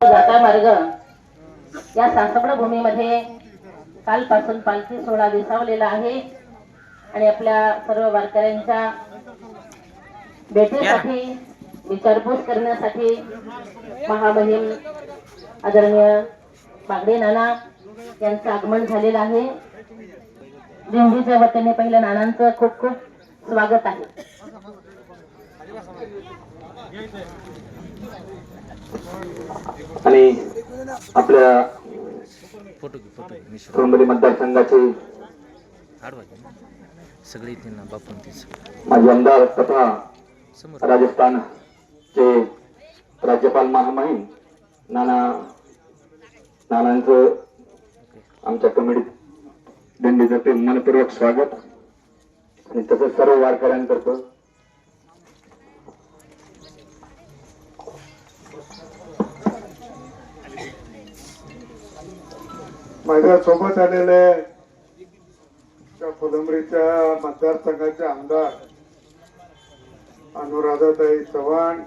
जाता मार्ग. या सासवड भूमीमध्ये कालपासून पालखी सोहळा विसावलेला आहे आणि आपल्या सर्व वारकऱ्यांच्या भेटीसाठी विचारपूस करण्यासाठी महामहिम आदरणीय बागडे नाना यांचं आगमन झालेलं आहे. दिंडीच्या वतीने पहिल्या नानांचं खूप खूप स्वागत आहे. आणि आपल्या फोटो मतदारसंघाचे सगळे माजी आमदार तथा राजस्थान राजस्थानचे राज्यपाल महामहिम नाना नानांचं आमच्या कमिटीत दिंडीतर्फे मनपूर्वक स्वागत. आणि तसंच सर्व वारकऱ्यांतर्फे माझ्या सोबत आलेले फुलंबरीच्या मतदारसंघाचे आमदार अनुराधाताई चव्हाण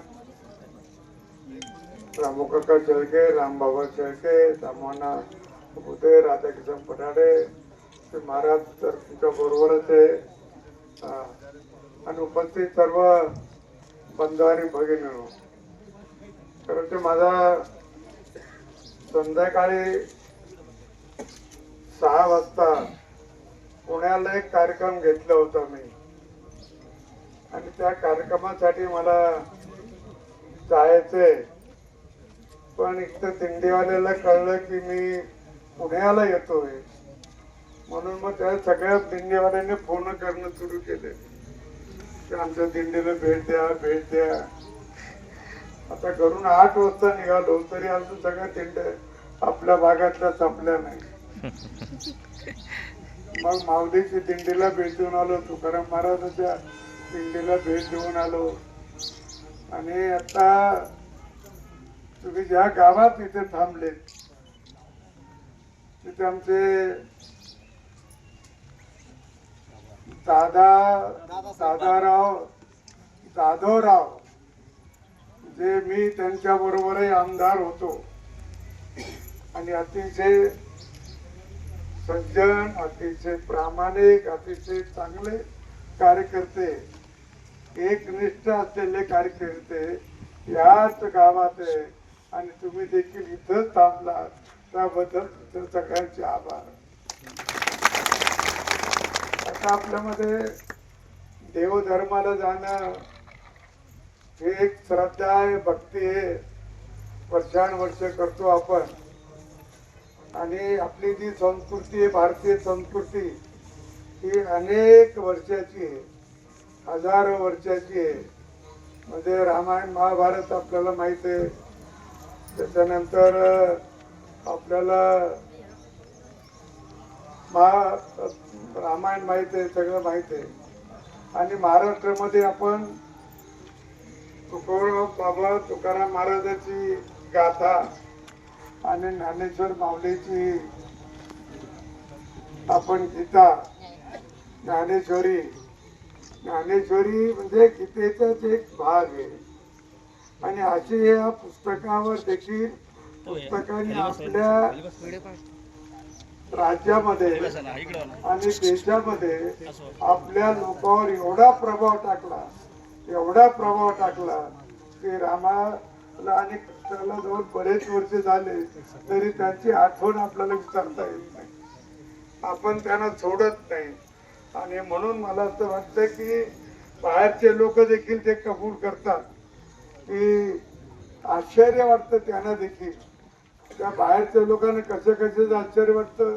रामोकाका शेळके रामबाबा शेळके सामोना भुते राधाकिशन पठाडे ते महाराज तर तुमच्या बरोबरच आहे. आणि उपस्थित सर्व बंधू आणि भगिनी खरं ते माझा संध्याकाळी सहा वाजता पुण्याला एक कार्यक्रम घेतला होता मी. आणि त्या कार्यक्रमासाठी मला जायचंय. पण इथं दिंडीवाल्याला कळलं की मी पुण्याला येतोय. म्हणून मग त्या सगळ्या दिंडीवाल्याने फोन करणं सुरू केले. की आमच्या दिंडीला भेट द्या भेट द्या. आता घरून आठ वाजता निघालो तरी आमचं सगळ्या दिंड आपल्या भागातल्या संपल्या नाही. मग माऊलीची दिंडीला भेट देऊन आलो तुकाराम महाराजांच्या दिंडीला भेट देऊन आलो. आणि आता तुम्ही ज्या गावात इथे थांबले तिथे आमचे दादा दादाराव जाधवराव जे मी त्यांच्या बरोबरही आमदार होतो. आणि अतिशय सज्जन अतिशय प्रामाणिक अतिशय चांगले कार्यकर्ते एकनिष्ठ असलेले कार्यकर्ते याच गावात आहे आणि तुम्ही देखील इथं थांबला त्याबद्दल सगळ्यांचे आभार. आता आपल्यामध्ये देवधर्माला जाणं हे एक श्रद्धा आहे भक्ती आहे. वर्षानुवर्ष करतो आपण. आणि आपली जी संस्कृती आहे भारतीय संस्कृती ही अनेक वर्षाची आहे. हजारो वर्षाची आहे. म्हणजे रामायण महाभारत आपल्याला माहीत आहे. त्याच्यानंतर आपल्याला महा रामायण माहीत आहे सगळं माहीत आहे. आणि महाराष्ट्रामध्ये आपण तुकोराम बाबा तुकाराम महाराजाची गाथा आणि ज्ञानेश्वर माऊलीची आपण गीता. ज्ञानेश्वरी. ज्ञानेश्वरी म्हणजे गीतेचाच एक भाग आहे. आणि अशी या पुस्तकावर देखील पुस्तकाने आपल्या राज्यामध्ये आणि देशामध्ये आपल्या लोकांवर एवढा प्रभाव टाकला एवढा प्रभाव टाकला की रामा मला आणि कृष्णाला जाऊन बरेच वर्ष झाले तरी त्यांची आठवण आपल्याला विचारता येत नाही. आपण त्यांना सोडत नाही. आणि म्हणून मला असं वाटतं की बाहेरचे लोक देखील ते कबूल करतात. की आश्चर्य वाटतं त्यांना देखील. त्या बाहेरच्या लोकांना कसं कसं आश्चर्य वाटतं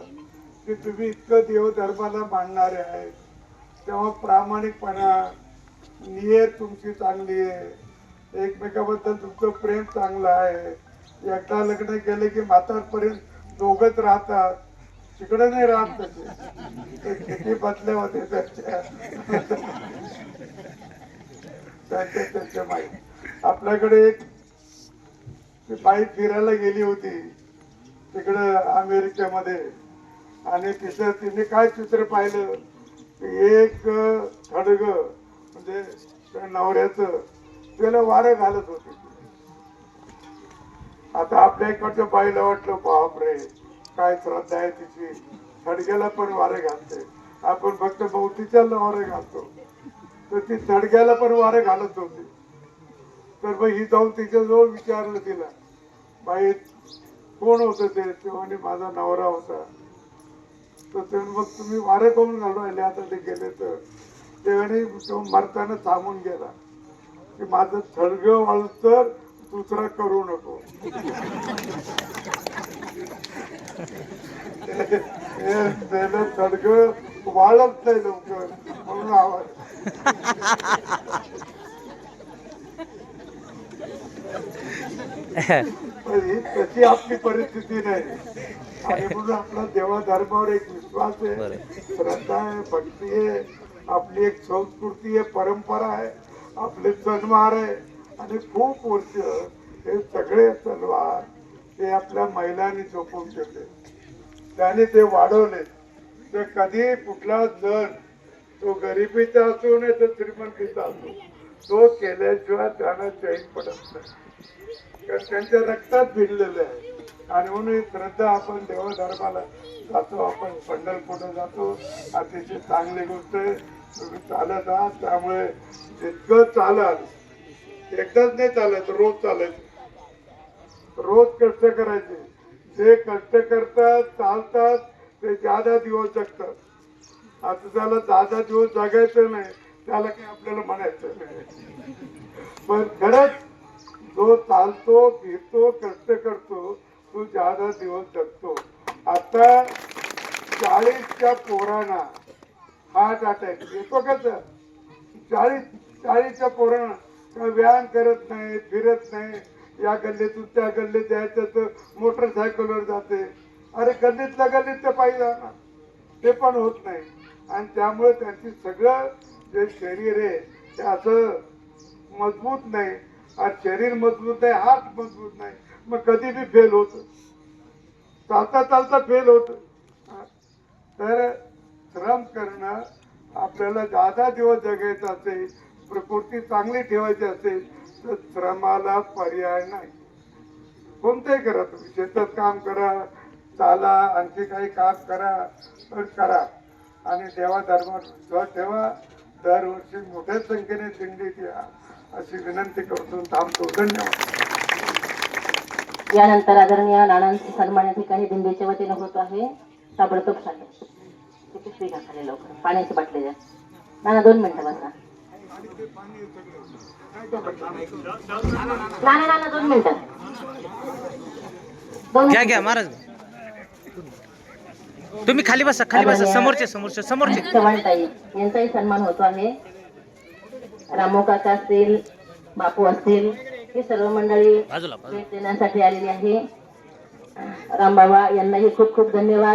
की तुम्ही इतकं देवधर्माला मानणारे आहे तेव्हा प्रामाणिकपणा नियत तुमची चांगली आहे. एकमेकाबद्दल तुमचं प्रेम चांगलं आहे. एकदा लग्न केलं की म्हातारपर्यंत दोघच राहतात. तिकडे नाही राहत तसे ते किती बदले होते त्यांच्या त्यांच्या त्यांच्या माहीत आपल्याकडे एक ती बाई फिरायला गेली होती. तिकडं अमेरिकेमध्ये. आणि तिथं तिने काय चित्र पाहिलं? एक खडग म्हणजे त्या नवऱ्याचं. त्याला वारं घालत होते. आता आपल्या इकडच्या पाहिलं वाटलं बापरे काय श्रद्धा आहे तिची. थडग्याला पण वारे घालते. आपण फक्त भोवतीच्या वारे घालतो. तर ती थडग्याला पण वारे घालत होती. तर मग ही जाऊन तिच्याजवळ विचारलं तिला बाई कोण होतं ते? ते म्हणे माझा नवरा होता. तर ते मग तुम्ही वारे कोण घालून आता ते गेले तर. ते म्हणे तो मरताना थांबून गेला. की माझं थडग वाळत तर दुसरा करू नको. त्याला थडग वाळत नाही लवकर म्हणून आवाज. ही तशी आपली परिस्थिती नाही. आणि म्हणून आपला देवा धर्मावर एक विश्वास आहे श्रद्धा आहे भक्ती आहे आपली एक संस्कृती आहे परंपरा आहे. आपले सणवार आहे. आणि खूप वर्ष हे सगळे सणवार ते आपल्या महिलांनी जपून ठेवले. त्याने ते वाढवले. ते कधी कुठला जण तो गरिबीचा असो नाही तर श्रीमंतीचा असो तो केल्याशिवाय त्यांना चैन पडत नाही. कारण त्यांच्या रक्तात भिडलेलं आहे. आणि म्हणून श्रद्धा आपण देवधर्माला जातो. आपण पंढरपूरला जातो. अतिशय चांगली गोष्ट आहे. तुम्ही चालत आहात त्यामुळे जितकं चालाल एकदाच नाही चालत रोज चालायचं. रोज कष्ट करायचे. जे कष्ट करतात चालतात ते जादा दिवस जगतात. आता त्याला दादा दिवस जगायचं नाही त्याला काही आपल्याला म्हणायचं नाही. पण खरंच जो चालतो घेतो कष्ट करतो तो जादा दिवस जगतो. आता चाळीसच्या पोरांना हार्ट अटॅक येतो कस चाळीस चाळीसच्या पोरण व्यायाम करत नाही फिरत नाही. या गल्लीतून त्या गल्लीत जायचं तर मोटरसायकलवर जाते. अरे गल्लीतल्या गल्लीत तर पाहिजे ना ते पण होत नाही. आणि त्यामुळे त्यांची सगळं जे शरीर आहे ते असं मजबूत नाही. आणि शरीर मजबूत नाही हात मजबूत नाही. मग कधी बी फेल होत. चालता चालता फेल होत. तर श्रम करणं आपल्याला जादा दिवस जगायचं असेल प्रकृती चांगली ठेवायची असेल तर श्रमाला पर्याय नाही. कोणतंही करा तुम्ही. शेतात काम करा चाला आणखी काही काम करा तर करा. आणि देवा धर्मावर विश्वास ठेवा. दरवर्षी मोठ्या संख्येने दिंडीत या अशी विनंती करतो. थांबतो. धन्यवाद. यानंतर आदरणीय नानांचे सन्मान या ठिकाणी दिंडीच्या वतीनं होत आहे ताबडतोब सांगा ते पिशवी घ्या खाली लवकर. पाण्याची बाटली द्या. नाना दोन मिनिटं बसा. नाना नाना दोन मिनिटं. दोन घ्या घ्या महाराज. तुम्ही खाली बसा खाली बसा. समोरचे समोरचे समोरचे. चव्हाणताई यांचाही सन्मान होतो आहे. रामो काका असतील बापू असतील ही सर्व मंडळी भेट देण्यासाठी आलेली आहे. रामबाबा यांनाही खूप खूप धन्यवाद.